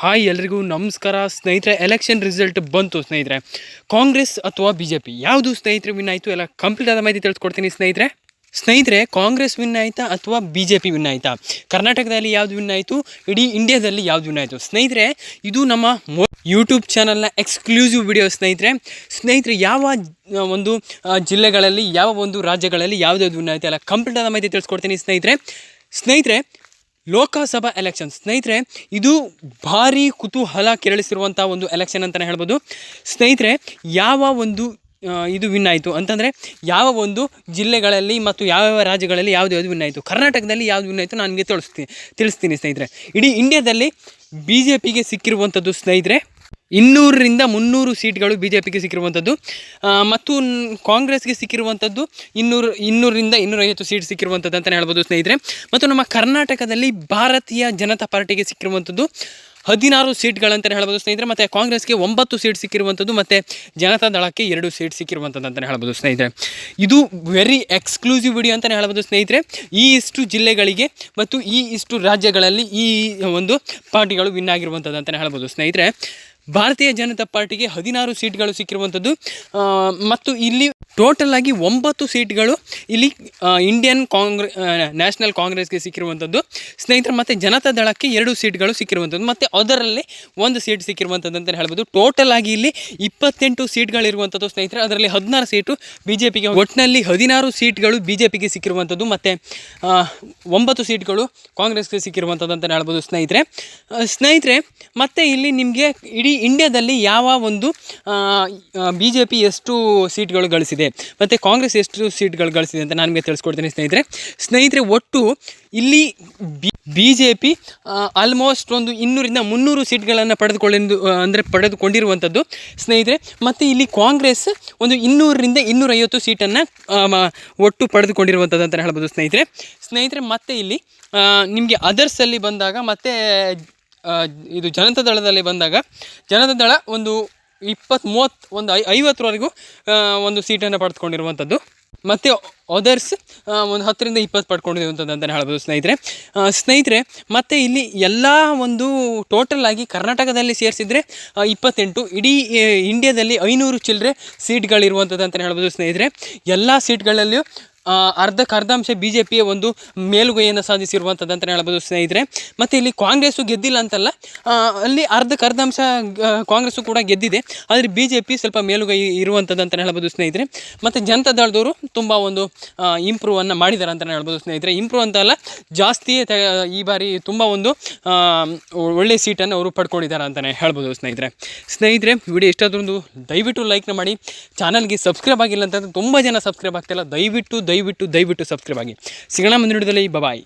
Hi ಎಲ್ರಿಗೂ, ನಮಸ್ಕಾರ. ಸ್ನೇಹಿತರೆ ಎಲೆಕ್ಷನ್ ರಿಸಲ್ಟ್ ಬಂತು ಸ್ನೇಹಿತರೆ. ಕಾಂಗ್ರೆಸ್ ಅಥವಾ ಬಿ ಜೆ ಪಿ ಯಾವುದು ಸ್ನೇಹಿತರೆ ವಿನ್ ಆಯಿತು? ಎಲ್ಲ ಕಂಪ್ಲೀಟ್ ಆದ ಮಾಹಿತಿ ತಿಳಿಸ್ಕೊಡ್ತೀನಿ ಸ್ನೇಹಿತರೆ. ಸ್ನೇಹಿತರೆ, ಕಾಂಗ್ರೆಸ್ ವಿನ್ ಆಯಿತಾ ಅಥವಾ ಬಿ ಜೆ ಪಿ ವಿನ್ ಆಯಿತಾ? ಕರ್ನಾಟಕದಲ್ಲಿ ಯಾವುದು ವಿನ್ ಆಯಿತು? ಇಡೀ ಇಂಡಿಯಾದಲ್ಲಿ ಯಾವುದು ವಿನ್ ಆಯಿತು? ಸ್ನೇಹಿತರೆ, ಇದು ನಮ್ಮ ಯೂಟ್ಯೂಬ್ ಚಾನಲ್ನ ಎಕ್ಸ್ಕ್ಲೂಸಿವ್ ವಿಡಿಯೋ ಸ್ನೇಹಿತರೆ. ಸ್ನೇಹಿತರೆ, ಯಾವ ಒಂದು ಜಿಲ್ಲೆಗಳಲ್ಲಿ, ಯಾವ ಒಂದು ರಾಜ್ಯಗಳಲ್ಲಿ ಯಾವುದ್ಯಾವ್ದು ವಿನ್ ಆಯಿತು? ಎಲ್ಲ ಕಂಪ್ಲೀಟ್ ಆದ ಮಾಹಿತಿ ತಿಳಿಸ್ಕೊಡ್ತೀನಿ ಸ್ನೇಹಿತರೆ. ಸ್ನೇಹಿತರೆ ಲೋಕಸಭಾ ಎಲೆಕ್ಷನ್ ಸ್ನೇಹಿತರೆ, ಇದು ಭಾರಿ ಕುತೂಹಲ ಕೆರಳಿಸಿರುವಂಥ ಒಂದು ಎಲೆಕ್ಷನ್ ಅಂತಲೇ ಹೇಳ್ಬೋದು. ಸ್ನೇಹಿತರೆ, ಯಾವ ಒಂದು ಇದು ವಿನ್ ಆಯಿತು? ಅಂತಂದರೆ, ಯಾವ ಒಂದು ಜಿಲ್ಲೆಗಳಲ್ಲಿ ಮತ್ತು ಯಾವ್ಯಾವ ರಾಜ್ಯಗಳಲ್ಲಿ ಯಾವುದು ಯಾವುದು ವಿನ್ ಆಯಿತು? ಕರ್ನಾಟಕದಲ್ಲಿ ಯಾವುದು ವಿನ್ ಆಯಿತು ನಾನು ನಿಮಗೆ ತಿಳಿಸ್ತೀನಿ ತಿಳಿಸ್ತೀನಿ ಸ್ನೇಹಿತರೆ. ಇಡೀ ಇಂಡಿಯಾದಲ್ಲಿ ಬಿ ಜೆ ಪಿಗೆ ಸಿಕ್ಕಿರುವಂಥದ್ದು ಸ್ನೇಹಿತರೆ ಇನ್ನೂರರಿಂದ ಮುನ್ನೂರು ಸೀಟ್ಗಳು ಬಿ ಜೆ ಪಿಗೆ ಸಿಕ್ಕಿರುವಂಥದ್ದು ಮತ್ತು ಕಾಂಗ್ರೆಸ್ಗೆ ಸಿಕ್ಕಿರುವಂಥದ್ದು ಇನ್ನೂರು, ಇನ್ನೂರರಿಂದ ಇನ್ನೂರೈವತ್ತು ಸೀಟ್ ಸಿಕ್ಕಿರುವಂಥದ್ದು ಅಂತಲೇ ಹೇಳ್ಬೋದು ಸ್ನೇಹಿತರೆ. ಮತ್ತು ನಮ್ಮ ಕರ್ನಾಟಕದಲ್ಲಿ ಭಾರತೀಯ ಜನತಾ ಪಾರ್ಟಿಗೆ ಸಿಕ್ಕಿರುವಂಥದ್ದು ಹದಿನಾರು ಸೀಟ್ಗಳಂತಲೇ ಹೇಳ್ಬೋದು ಸ್ನೇಹಿತರೆ. ಮತ್ತು ಕಾಂಗ್ರೆಸ್ಗೆ ಒಂಬತ್ತು ಸೀಟ್ ಸಿಕ್ಕಿರುವಂಥದ್ದು, ಮತ್ತು ಜನತಾ ದಳಕ್ಕೆ ಎರಡು ಸೀಟ್ ಸಿಕ್ಕಿರುವಂಥದ್ದು ಅಂತಲೇ ಹೇಳ್ಬೋದು ಸ್ನೇಹಿತರೆ. ಇದು ವೆರಿ ಎಕ್ಸ್ಕ್ಲೂಸಿವ್ ವಿಡಿಯೋ ಅಂತಲೇ ಹೇಳ್ಬೋದು ಸ್ನೇಹಿತರೆ. ಈ ಇಷ್ಟು ಜಿಲ್ಲೆಗಳಿಗೆ ಮತ್ತು ಈ ಇಷ್ಟು ರಾಜ್ಯಗಳಲ್ಲಿ ಈ ಒಂದು ಪಾರ್ಟಿಗಳು ವಿನ್ ಆಗಿರುವಂಥದ್ದು ಅಂತಲೇ ಹೇಳ್ಬೋದು ಸ್ನೇಹಿತರೆ. ಭಾರತೀಯ ಜನತಾ ಪಾರ್ಟಿಗೆ ಹದಿನಾರು ಸೀಟ್ಗಳು ಸಿಕ್ಕಿರುವಂಥದ್ದು. ಮತ್ತು ಇಲ್ಲಿ ಟೋಟಲ್ ಆಗಿ ಒಂಬತ್ತು ಸೀಟ್ಗಳು ಇಲ್ಲಿ ಇಂಡಿಯನ್ ಕಾಂಗ್ರೆ ನ್ಯಾಷನಲ್ ಕಾಂಗ್ರೆಸ್ಗೆ ಸಿಕ್ಕಿರುವಂಥದ್ದು. ಸ್ನೇಹಿತರು, ಮತ್ತು ಜನತಾ ದಳಕ್ಕೆ ಎರಡು ಸೀಟ್ಗಳು ಸಿಕ್ಕಿರುವಂಥದ್ದು. ಮತ್ತು ಅದರಲ್ಲಿ ಒಂದು ಸೀಟ್ ಸಿಕ್ಕಿರುವಂಥದ್ದು ಅಂತಲೇ ಹೇಳ್ಬೋದು. ಟೋಟಲ್ ಆಗಿ ಇಲ್ಲಿ ಇಪ್ಪತ್ತೆಂಟು ಸೀಟ್ಗಳಿರುವಂಥದ್ದು ಸ್ನೇಹಿತರೆ. ಅದರಲ್ಲಿ ಹದಿನಾರು ಸೀಟು ಬಿ ಜೆ ಪಿಗೆ ಒಟ್ಟಿನಲ್ಲಿ ಹದಿನಾರು ಸೀಟ್ಗಳು ಬಿ ಜೆ ಪಿಗೆ ಸಿಕ್ಕಿರುವಂಥದ್ದು. ಮತ್ತು ಒಂಬತ್ತು ಸೀಟ್ಗಳು ಕಾಂಗ್ರೆಸ್ಗೆ ಸಿಕ್ಕಿರುವಂಥದ್ದು ಅಂತಲೇ ಹೇಳ್ಬೋದು ಸ್ನೇಹಿತರೆ. ಸ್ನೇಹಿತರೆ, ಮತ್ತು ಇಲ್ಲಿ ನಿಮಗೆ ಇಡೀ ಇಂಡಿಯಾದಲ್ಲಿ ಯಾವ ಒಂದು ಬಿ ಜೆ ಪಿ ಎಷ್ಟು ಸೀಟ್ಗಳು ಗಳಿಸಿದೆ, ಮತ್ತು ಕಾಂಗ್ರೆಸ್ ಎಷ್ಟು ಸೀಟ್ಗಳು ಗಳಿಸಿದೆ ಅಂತ ನಾನು ನಿಮಗೆ ತಿಳಿಸ್ಕೊಡ್ತೀನಿ ಸ್ನೇಹಿತರೆ. ಸ್ನೇಹಿತರೆ, ಒಟ್ಟು ಇಲ್ಲಿ B B J P almost ಒಂದು ಇನ್ನೂರಿಂದ ಮುನ್ನೂರು ಸೀಟ್ಗಳನ್ನು ಪಡೆದುಕೊಳ್ಳೆಂದು ಅಂದರೆ ಪಡೆದುಕೊಂಡಿರುವಂಥದ್ದು ಸ್ನೇಹಿತರೆ. ಮತ್ತು ಇಲ್ಲಿ ಕಾಂಗ್ರೆಸ್ ಒಂದು ಇನ್ನೂರರಿಂದ ಇನ್ನೂರೈವತ್ತು ಸೀಟನ್ನು ಒಟ್ಟು ಪಡೆದುಕೊಂಡಿರುವಂಥದ್ದು ಅಂತ ಹೇಳ್ಬೋದು ಸ್ನೇಹಿತರೆ. ಸ್ನೇಹಿತರೆ, ಮತ್ತೆ ಇಲ್ಲಿ ನಿಮಗೆ ಅದರ್ಸಲ್ಲಿ ಬಂದಾಗ ಮತ್ತೆ ಇದು ಜನತಾ ದಳದಲ್ಲಿ ಬಂದಾಗ ಜನತಾ ದಳ ಒಂದು ಇಪ್ಪತ್ತು ಮೂವತ್ತು ಒಂದು ಐ, ಐವತ್ತರವರೆಗೂ ಒಂದು ಸೀಟನ್ನು ಪಡೆದುಕೊಂಡಿರುವಂಥದ್ದು. ಮತ್ತು ಅದರ್ಸ್ ಒಂದು ಹತ್ತರಿಂದ ಇಪ್ಪತ್ತು ಪಡ್ಕೊಂಡಿರುವಂಥದ್ದು ಅಂತಲೇ ಹೇಳ್ಬೋದು ಸ್ನೇಹಿತರೆ. ಸ್ನೇಹಿತರೆ, ಮತ್ತು ಇಲ್ಲಿ ಎಲ್ಲ ಒಂದು ಟೋಟಲ್ ಆಗಿ ಕರ್ನಾಟಕದಲ್ಲಿ ಸೇರಿಸಿದರೆ ಇಪ್ಪತ್ತೆಂಟು. ಇಡೀ ಇಂಡಿಯಾದಲ್ಲಿ ಐನೂರು ಚಿಲ್ಲರೆ ಸೀಟ್ಗಳಿರುವಂಥದ್ದು ಅಂತಲೇ ಹೇಳ್ಬೋದು ಸ್ನೇಹಿತರೆ. ಎಲ್ಲ ಸೀಟ್ಗಳಲ್ಲಿಯೂ ಅರ್ಧಕ್ಕೆ ಅರ್ಧಾಂಶ ಬಿ ಜೆ ಪಿಯ ಒಂದು ಮೇಲುಗೈಯನ್ನು ಸಾಧಿಸಿರುವಂಥದ್ದು ಅಂತಲೇ ಹೇಳ್ಬೋದು ಸ್ನೇಹಿತರೆ. ಮತ್ತು ಇಲ್ಲಿ ಕಾಂಗ್ರೆಸ್ಸು ಗೆದ್ದಿಲ್ಲ ಅಂತಲ್ಲ ಅಲ್ಲಿ ಅರ್ಧಕ್ಕೆ ಅರ್ಧಾಂಶ ಕಾಂಗ್ರೆಸ್ಸು ಕೂಡ ಗೆದ್ದಿದೆ. ಆದರೆ ಬಿ ಜೆ ಪಿ ಸ್ವಲ್ಪ ಮೇಲುಗೈ ಇರುವಂಥದ್ದು ಅಂತಲೇ ಹೇಳ್ಬೋದು ಸ್ನೇಹಿತರೆ. ಮತ್ತು ಜನತಾ ದಳದವರು ತುಂಬ ಒಂದು ಇಂಪ್ರೂವನ್ನು ಮಾಡಿದ್ದಾರೆ ಅಂತಲೇ ಹೇಳ್ಬೋದು ಸ್ನೇಹಿತರೆ. ಇಂಪ್ರೂವ್ ಅಂತ ಅಲ್ಲ ಜಾಸ್ತಿ ಈ ಬಾರಿ ತುಂಬ ಒಂದು ಒಳ್ಳೆಯ ಒಳ್ಳೆ ಸೀಟನ್ನು ಅವರು ಪಡ್ಕೊಂಡಿದ್ದಾರೆ ಅಂತಲೇ ಹೇಳ್ಬೋದು ಸ್ನೇಹಿತರೆ. ಸ್ನೇಹಿತರೆ, ವಿಡಿಯೋ ಇಷ್ಟಾದ್ರೊಂದು ದಯವಿಟ್ಟು ಲೈಕ್ನ ಮಾಡಿ. ಚಾನಲ್ಗೆ ಸಬ್ಸ್ಕ್ರೈಬ್ ಆಗಿಲ್ಲ ಅಂತಂದ್ರೆ ತುಂಬ ಜನ ಸಬ್ಸ್ಕ್ರೈಬ್ ಆಗ್ತಿಲ್ಲ ದಯವಿಟ್ಟು ದಯವಿಟ್ಟು ದಯವಿಟ್ಟು ಸಬ್ಸ್ಕ್ರೈಬ್ ಆಗಿ. ಸಿಗೋಣ ಮುಂದಿನ ವಿಡಿಯೋದಲ್ಲಿ. ಬಾಯ್